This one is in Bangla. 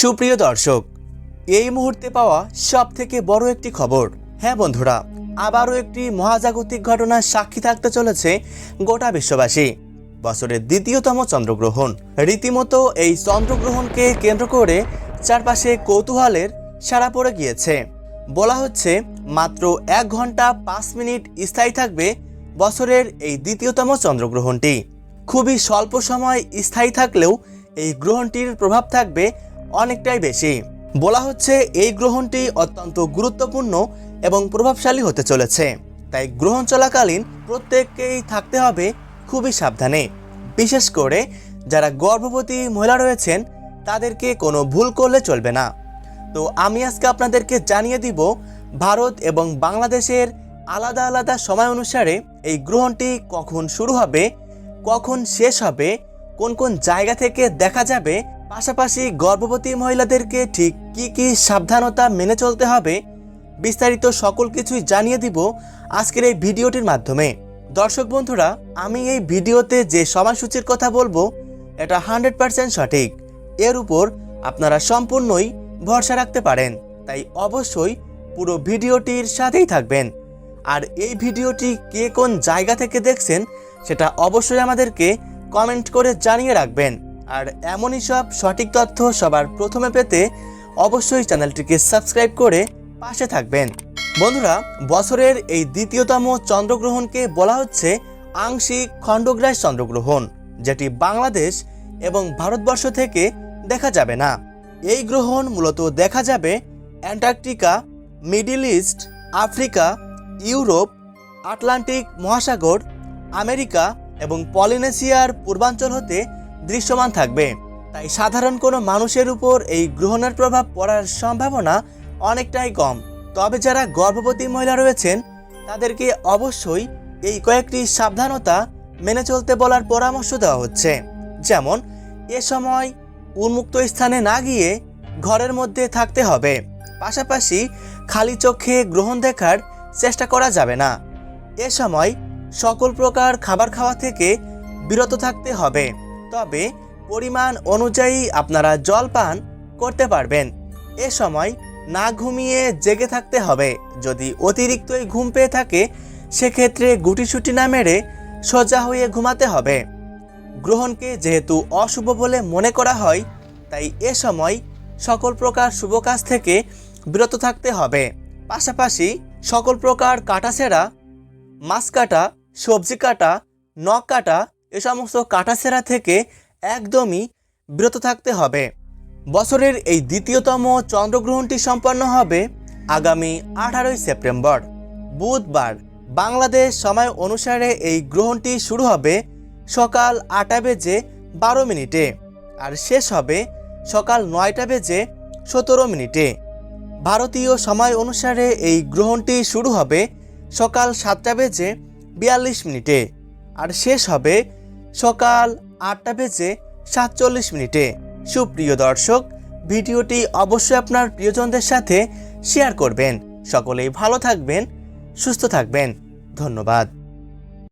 সুপ্রিয় দর্শক, এই মুহূর্তে পাওয়া সব থেকে বড় একটি খবর। হ্যাঁ বন্ধুরা, আবারও একটি মহাজাগতিক ঘটনার সাক্ষী থাকতে চলেছে গোটা বিশ্ববাসী। বছরের দ্বিতীয়তম চন্দ্রগ্রহণ। রীতিমতো এই চন্দ্রগ্রহণকে কেন্দ্র করে চারপাশে কৌতূহলের সারা পড়ে গিয়েছে। বলা হচ্ছে, মাত্র এক ঘণ্টা পাঁচ মিনিট স্থায়ী থাকবে বছরের এই দ্বিতীয়তম চন্দ্রগ্রহণটি। খুবই স্বল্প সময় স্থায়ী থাকলেও এই গ্রহণটির প্রভাব থাকবে অনেকটাই বেশি। বলা হচ্ছে এই গ্রহণটি অত্যন্ত গুরুত্বপূর্ণ এবং প্রভাবশালী হতে চলেছে। তাই গ্রহণ চলাকালীন প্রত্যেককেই থাকতে হবে খুবই সাবধানে। বিশেষ করে যারা গর্ভবতী মহিলা রয়েছেন, তাদেরকে কোনো ভুল করলে চলবে না। তো আমি আজকে আপনাদেরকে জানিয়ে দিব, ভারত এবং বাংলাদেশের আলাদা আলাদা সময় অনুসারে এই গ্রহণটি কখন শুরু হবে, কখন শেষ হবে, কোন কোন জায়গা থেকে দেখা যাবে পাশাপাশি গর্ভবতী মহিলাদেরকে ঠিক কি কি সাবধানতা মেনে চলতে হবে, বিস্তারিত সকল কিছুই জানিয়ে দিব আজকের এই ভিডিওটির মাধ্যমে। দর্শক বন্ধুরা, আমি এই ভিডিওতে যে সময়সূচির কথা বলব, এটা হান্ড্রেড পার্সেন্ট সঠিক। এর উপর আপনারা সম্পূর্ণই ভরসা রাখতে পারেন। তাই অবশ্যই পুরো ভিডিওটির সাথেই থাকবেন। আর এই ভিডিওটি কে কোন জায়গা থেকে দেখছেন, সেটা অবশ্যই আমাদেরকে কমেন্ট করে জানিয়ে রাখবেন। আর এমনই সব সঠিক তথ্য সবার প্রথমে পেতে অবশ্যই চ্যানেলটিকে সাবস্ক্রাইব করে পাশে থাকবেন। বন্ধুরা, বছরের এই দ্বিতীয়তম চন্দ্রগ্রহণকে বলা হচ্ছে আংশিক খণ্ডগ্রাস চন্দ্রগ্রহণ, যেটি বাংলাদেশ এবং ভারতবর্ষ থেকে দেখা যাবে না। এই গ্রহণ মূলত দেখা যাবে Antarctica, Middle East, Africa, Europe, Atlantic মহাসাগর, আমেরিকা এবং পলিনেশিয়ার পূর্বাঞ্চল হতে দৃশ্যমান থাকবে। তাই সাধারণ কোনো মানুষের উপর এই গ্রহণের প্রভাব পড়ার সম্ভাবনা অনেকটাই কম। তবে যারা গর্ভবতী মহিলা রয়েছেন, তাদেরকে অবশ্যই এই কয়েকটি সাবধানতা মেনে চলতে বলার পরামর্শ দেওয়া হচ্ছে। যেমন, এ সময় উন্মুক্ত স্থানে না গিয়ে ঘরের মধ্যে থাকতে হবে। পাশাপাশি খালি চোখে গ্রহণ দেখার চেষ্টা করা যাবে না। এ সময় সকল প্রকার খাবার খাওয়া থেকে বিরত থাকতে হবে। তবে পরিমাণ অনুযায়ী আপনারা জল পান করতে পারবেন। এ সময় না ঘুমিয়ে জেগে থাকতে হবে। যদি অতিরিক্তই ঘুম পেয়ে থাকে, সেক্ষেত্রে গুটিসুটি না মেরে সোজা হয়ে ঘুমাতে হবে। গ্রহণকে যেহেতু অশুভ বলে মনে করা হয়, তাই এ সময় সকল প্রকার শুভ কাজ থেকে বিরত থাকতে হবে। পাশাপাশি সকল প্রকার কাটা কাটাছেড়া মাছ কাটা, সবজি কাটা, নখ কাটা এ সমস্ত কাটাছেড়া থেকে একদমই বিরত থাকতে হবে। বছরের এই দ্বিতীয়তম চন্দ্রগ্রহণটি সম্পন্ন হবে আগামী আঠারোই সেপ্টেম্বর। বুধবার বাংলাদেশ সময় অনুসারে এই গ্রহণটি শুরু হবে সকাল আটা বেজে বারো মিনিটে আর শেষ হবে সকাল নয়টা বেজে সতেরো মিনিটে। ভারতীয় সময় অনুসারে এই গ্রহণটি শুরু হবে সকাল সাতটা বেজে বিয়াল্লিশ মিনিটে। আর শেষ হবে সকাল আটটা বেজে সাতচল্লিশ মিনিটে। সুপ্রিয় দর্শক, ভিডিওটি অবশ্যই আপনার প্রিয়জনদের সাথে শেয়ার করবেন। সকলেই ভালো থাকবেন, সুস্থ থাকবেন। ধন্যবাদ।